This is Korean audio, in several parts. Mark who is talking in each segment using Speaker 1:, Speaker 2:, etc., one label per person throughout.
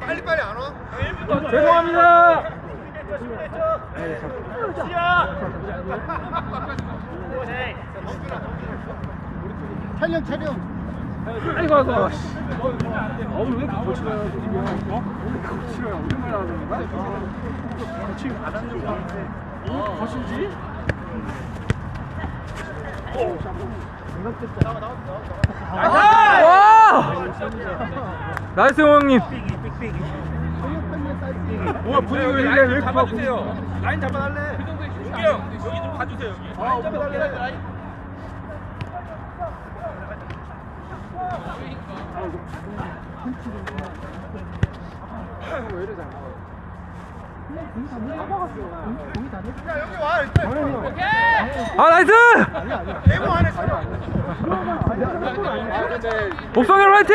Speaker 1: 빨리 빨리 안 와?
Speaker 2: 죄송합니다.
Speaker 1: 촬영 촬영.
Speaker 2: 아이고 아이고. 어, 왜 이렇게 거칠어요? 어? 왜 이렇게 거칠어요? 오랜만에 하는 건가? 거칠 안 하는 거 같은데. 왜 이렇게 거칠지? 와! 나이스 형님. 뭐야 분위기 왜 이래? 왜 이렇게 바꾸세요? 라인 잡아달래. 용기 형 여기 좀 봐주세요 여기. 라인 잡아달래.
Speaker 1: 야 여기 와 일단.
Speaker 2: 아 나이스!
Speaker 1: 네모 안에 촬영.
Speaker 2: 옥성현 화이팅!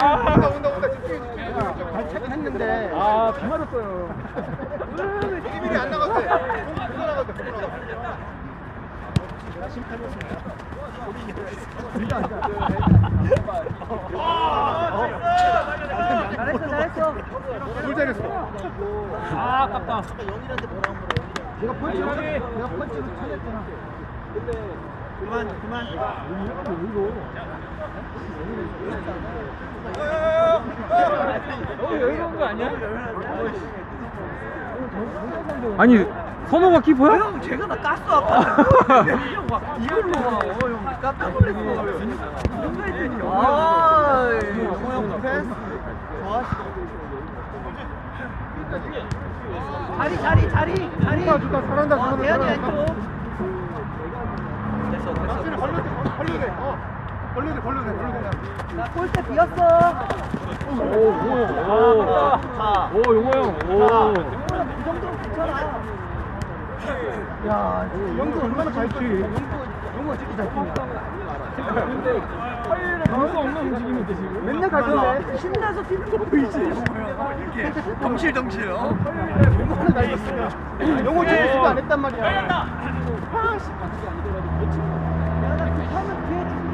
Speaker 1: 아 온다 온다 온다 집중해 집중해.
Speaker 3: 했는데
Speaker 2: 아, 비 맞았어요.
Speaker 1: 미리 미리 안 나갔대. 공 나갔대 공 나갔대.
Speaker 3: 잘했어 잘했어
Speaker 1: 뭘 잘했어.
Speaker 2: 아, 아깝다.
Speaker 3: 내가 펀치 내가 펀치를 찾았잖아 그만 그만
Speaker 2: 너무 여유로운 거 아니야? 아니, 선호가 키퍼야?
Speaker 3: 형 제가 나 깠어 아까 이걸로 형 깜짝 놀랐어 이거 했더니 아형 패스 자리 자리 자리 자리
Speaker 1: 좋다 좋다 잘한다
Speaker 3: 어,
Speaker 1: 잘한다.
Speaker 3: 대현이
Speaker 1: 잘한다.
Speaker 3: 왼쪽 됐어
Speaker 1: 당신이 걸려도 돼, 걸려도 돼. 어. 걸려도 돼, 걸려도 돼, 걸려도 돼.
Speaker 3: 자 골대 비었어
Speaker 2: 오, 오, 오. 오, 용호 형. 오.
Speaker 3: 이 정도면 괜찮아 야
Speaker 1: 영도 얼마나 잘 치.
Speaker 3: 용거 진짜 잘 뛴다
Speaker 2: 근데 화요일에 볼수 없는 움직임인데 지금.
Speaker 3: 맨날 가던데 신나서 뛰는 거 보이지 이렇게 덩실덩실 어?
Speaker 1: 얼마나 잘 쳤어. 영호 지금 수비 안 했단 말이야.
Speaker 3: 야, 나 급하면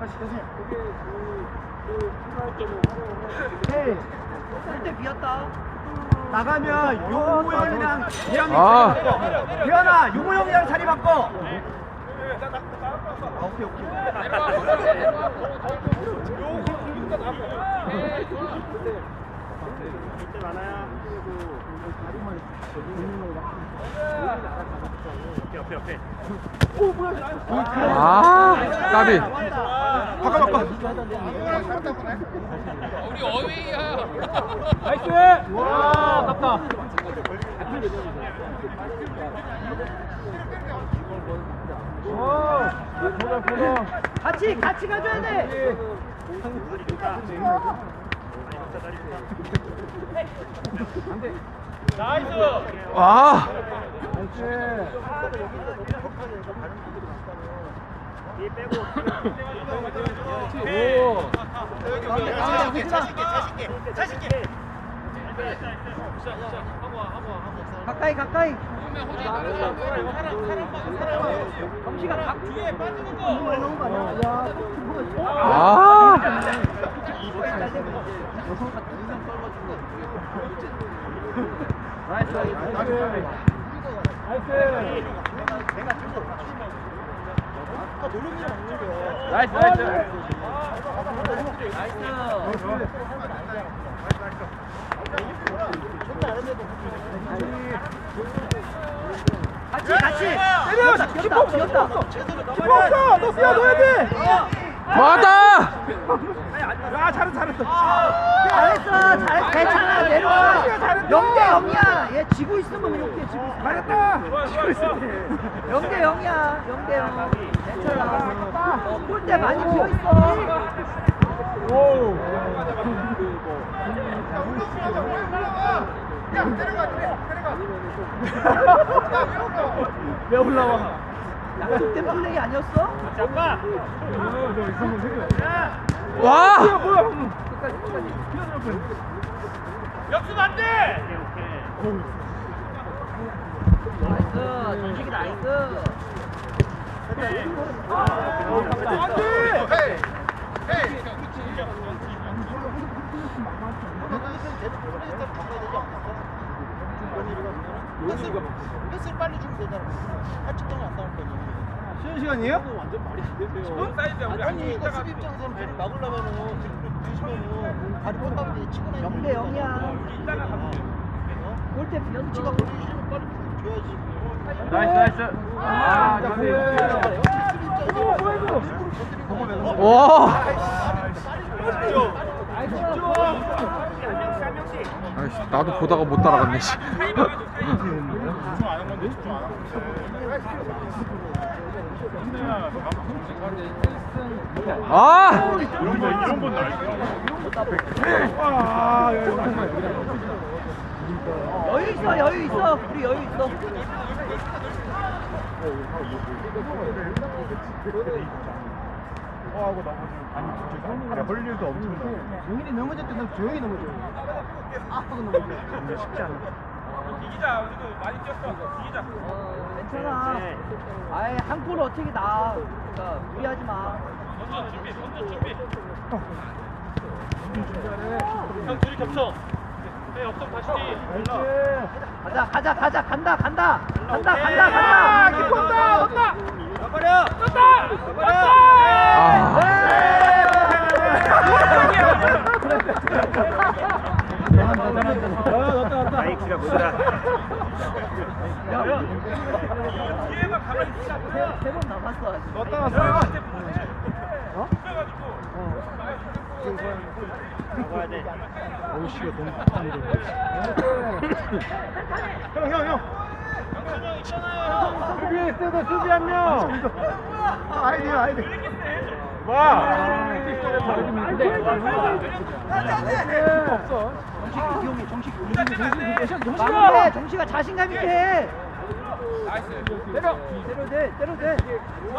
Speaker 1: 다시,
Speaker 3: 비었다. 나가면 용호 형이랑
Speaker 2: 아.
Speaker 3: 태연아, 용호 형이랑 자리 바꿔. 아, 오케이, 오케이.
Speaker 2: 아, 까비.
Speaker 1: 바꿔, 바꿔. 잘했다 보네.
Speaker 2: 나이스. 와, 아깝다. 오, 보자, 보자.
Speaker 3: 같이, 같이 가줘야 돼.
Speaker 2: 와.
Speaker 3: 자신 자신 자신 있게. 가까이, 가까이. 검시가 각 뒤에 빠지는 거. 너무 거 아니야? 야,
Speaker 2: 아. 나이스, 나이스.
Speaker 3: 같이, 같이. 때려.
Speaker 1: 키퍼 없어! 너 쏘야 넣어야 돼!
Speaker 4: 맞다!
Speaker 2: 야 잘했어 잘했어.
Speaker 3: 잘했어. 잘 괜찮아. 내려와. 0대 0이야. 얘 지고 있으면 이렇게 지고 있어.
Speaker 2: 잘했다. 지고 있어
Speaker 3: 0대 0이야. 0대 0 괜찮아. 어, 골대 많이 비어있어.
Speaker 2: 오.
Speaker 1: 야 올라오자 올라와 야 내려가 내려가. 야 내려가
Speaker 2: 왜 올라와.
Speaker 3: 약속된 플레이 아니었어?
Speaker 5: 잠깐.
Speaker 2: 저
Speaker 4: 와!
Speaker 2: 뭐야
Speaker 3: 끝까지 끝까지
Speaker 5: 역습 안 돼.
Speaker 3: 나이스 전식이 나이스
Speaker 1: 헤이 헤이
Speaker 6: 패스를 빨리 주면 되잖아. 하측정이 안 나올 거니.
Speaker 2: 쉬는 시간이에요?
Speaker 5: 온 사이즈야 우리
Speaker 6: 아니 이거 수비 입장에서는 막으려면은 지금 다리 뻗다가 이제 치고 나면
Speaker 3: 0대 0이야
Speaker 5: 이따가 가면 돼.
Speaker 3: 골대
Speaker 6: 치가
Speaker 3: 비었어
Speaker 6: 걸리시면 빨리 줘야지.
Speaker 2: 나이스 나이스 아 좋네
Speaker 4: 와! 아이씨, 나도 보다가 못 따라갔네, 씨. 아!
Speaker 2: 아
Speaker 3: 여유 있어 여유 있어. 우리 여유 있어.
Speaker 2: 하고 넘어지면 아니 야 벌릴 일도 엄청 나 용인이 넘어질 때는 조용히 넘어져. 아빠가 넘어져. 근데 쉽지 않아.
Speaker 5: 이기자 우리도 많이 뛰었어. 이기자.
Speaker 3: 어, 괜찮아 아예 한골 어떻게 나 그러니까 무리하지 마
Speaker 5: 던져 준비. 던져 준비. 형 둘이 겹쳐. 네, 없어 다시 뛰.
Speaker 3: 가자 가자 가자 간다 간다 간다. 간다 간다
Speaker 2: 기뻐 온다 온다
Speaker 5: 가버려.
Speaker 4: 아.
Speaker 2: 나이키가 뭐다
Speaker 5: 뒤에만 가만히 있자.
Speaker 3: 세번 남았어 아직
Speaker 2: 넣었다 놨어
Speaker 5: 어?
Speaker 2: 나가야 돼 오씨가 너무 형형 형
Speaker 5: 영준이 형 있잖아요.
Speaker 2: 수비 있어도 수비 한 명 아이디 아이디 와 없어.
Speaker 3: 정식이 기용해 정식 막내 정식아 자신감 있게 해 때려. 때려 돼 때려 돼.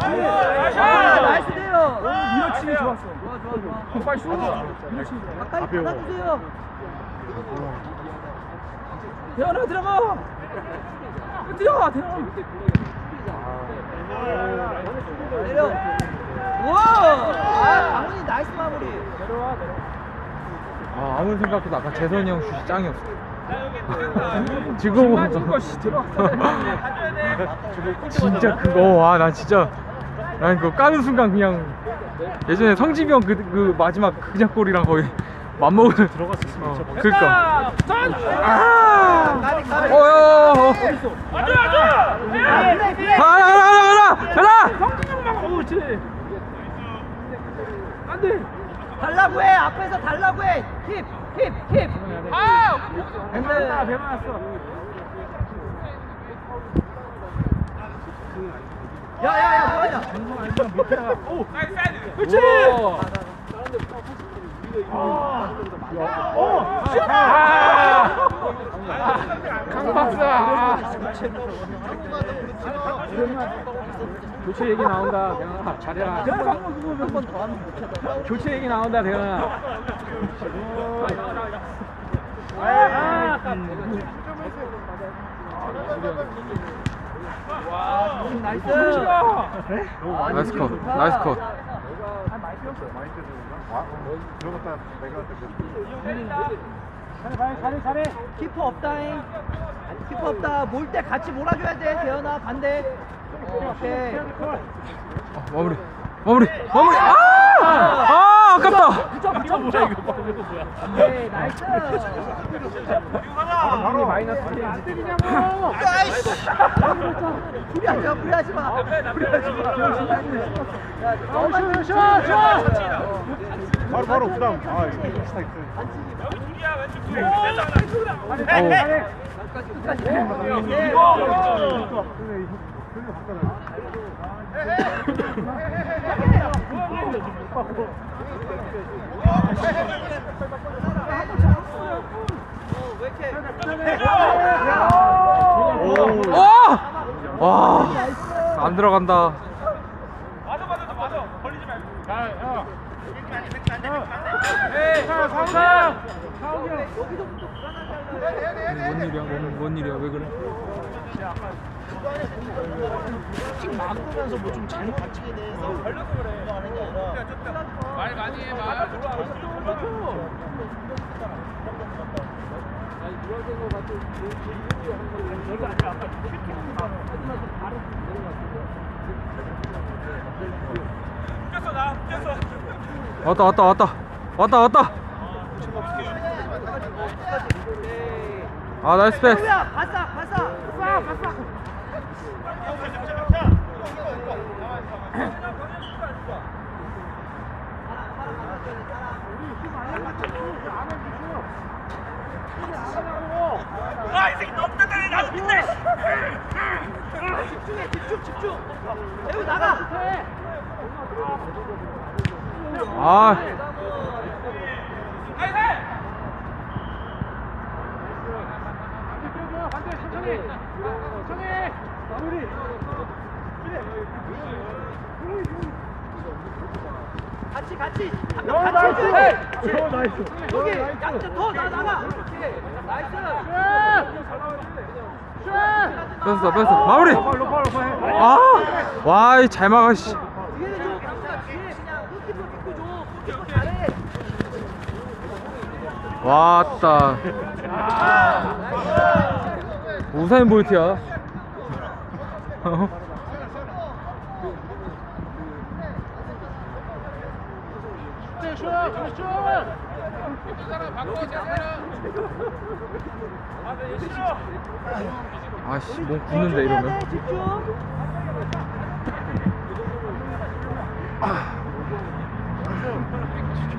Speaker 3: 아, 나이스 돼요.
Speaker 2: 밀어치기 좋았어.
Speaker 3: 좋아 좋아 좋아.
Speaker 2: 빨리 쏘자 밀어치기
Speaker 3: 가까이 받아주세요.
Speaker 2: 대현아 들어가. 뛰어 대현아.
Speaker 3: 내려 아 강훈이 나이스 마무리.
Speaker 4: 아, 아무리 생각해도 아까 재선이 형 슛이 짱이었어. 지금 보니까 진짜 그거 와 나 진짜 난 그거 까는 순간 그냥 예전에 성집이 형그 그 마지막 그냥 골이랑 거의 맞먹을 들어갔었으면 어, 아
Speaker 3: 까비
Speaker 4: 어여
Speaker 5: 안돼 안돼.
Speaker 3: 플레이 플레이
Speaker 4: 가라 가라 가라 가라
Speaker 2: 성진형만 오 그렇지 안돼
Speaker 3: 달라고 해 앞에서 달라고 해힙힙힙 아
Speaker 2: 배만 배만 왔어
Speaker 3: 야야야 뭐하냐
Speaker 2: 오
Speaker 5: 나이스 사이드.
Speaker 2: 그렇지 오 강박사 교체 얘기 나온다 대현아. 잘해라.
Speaker 3: 한번 더 하면 못 찾아
Speaker 2: 교체 얘기 나온다 대현아.
Speaker 3: 나이스
Speaker 4: 나이스 컷 나이스 컷.
Speaker 2: 잘해 잘해
Speaker 3: 키퍼 없다잉. 키퍼 없다. 몰 때 같이 몰아줘야 돼 대현아. 반대 어, 오케이
Speaker 4: 어, 마무리 마무리 마무리 아! 아 아깝다
Speaker 2: 이거 뭐야 이거 뭐야 이거
Speaker 3: 네, 나이스.
Speaker 2: 바로 마이너스 안 때리냐고
Speaker 3: 무리하지 마, 무리하지 마. 무리하지 마. 야, 너만
Speaker 2: 쉬어 쉬어 쉬어
Speaker 1: 바로 바로 그다음 아 이거 스타이크
Speaker 4: 오! 와, 안 들어간다. 뭔 일이야? 뭔, 뭔 일이야? 왜 그래?
Speaker 6: 지금 막으면서 뭐 좀 잘못 받치게 돼서 걸려서 그래. 거 아닌 게 아니라.
Speaker 5: 말 많이 해 말.
Speaker 4: 왔다, 왔다, 왔다, 왔다, 왔다. 아, 나이스 패스.
Speaker 3: 야, 봤어, 봤어. 집중해, 집중, 집중. 대우 나가.
Speaker 4: 아,
Speaker 3: 같이, 같이. 한명 같이 해줘야지.
Speaker 1: 어 나이스
Speaker 3: 여기 양쪽 더 나, 나가. 오케이. 나이스.
Speaker 4: 뺐어, 뺐어. 마무리. 아, 와, 이잘 막아, 씨.
Speaker 3: 뒤에 줘. 강수야, 뒤에 그냥 골키퍼 믿고 줘. 골키퍼 잘해.
Speaker 4: 왔다. 우사인 볼트야. 아씨, 몸 굳는데 이러면.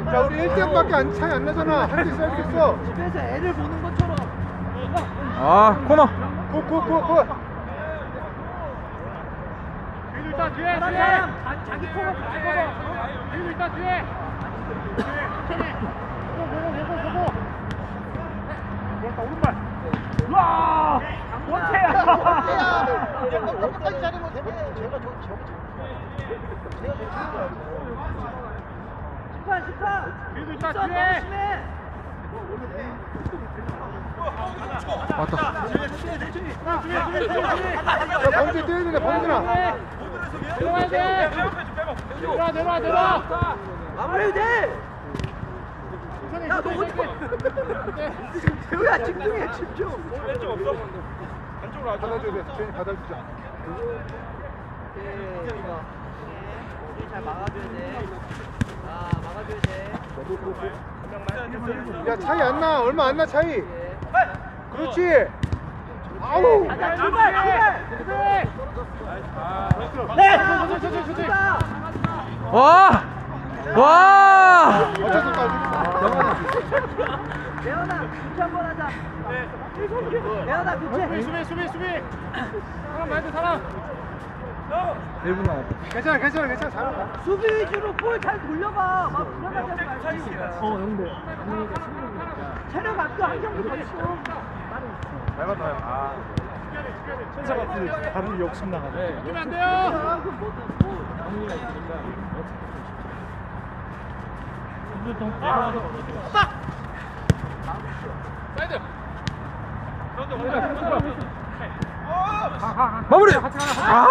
Speaker 1: 자 우리 1점밖에 안 차이 안 나잖아 할수 있어 할수 있어
Speaker 3: 집에서 애를 보는 것처럼.
Speaker 4: 아, 코너.
Speaker 1: 굿굿굿굿
Speaker 3: 다른 사람 자, 자기 코너 같이 먹어.
Speaker 6: 이제 끝까지 잘하면 되면 제가 저 저거 제가 저
Speaker 3: 식판, 식판. 일단 너무 심해.
Speaker 4: 왔다.
Speaker 1: 자 범준 뛰어야 된다 범준아
Speaker 3: 마무리 돼. 야, 너 어디? 대우야 집중해, 집중.
Speaker 1: 받아줘야 돼 주현이 받아주자
Speaker 3: 네, 이거. 우리 잘 막아줘야 돼. 아, 막아줘야 돼.
Speaker 1: 야 차이 안 나 얼마 안 나 차이 그렇지 아우
Speaker 3: 가자, 출발, 출발. 네.
Speaker 4: 와! 와!
Speaker 1: 어쩔 수 없다
Speaker 3: 레오나, 교체 한번 하자. 레오나, 교체.
Speaker 2: 수비 수비 수비 사람 많이 사람.
Speaker 4: 1분 남았다.
Speaker 1: 괜찮아 괜찮아 괜찮아. 잘한다.
Speaker 3: 수비 위주로 볼 잘 돌려봐. 막 불안하게 하지 말지.
Speaker 2: 어 형들.
Speaker 3: 체력 앞도 한 경기 더 있어.
Speaker 1: 잘 봤다 아.
Speaker 2: 천사가 그 다른 욕심 나가네. 이기면 안 돼요
Speaker 4: 마무리! 아!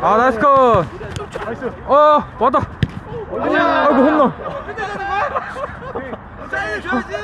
Speaker 4: 아, 나이스 컷! 어, 왔다! 아이고, 홈런!
Speaker 6: 사인을 줘야지.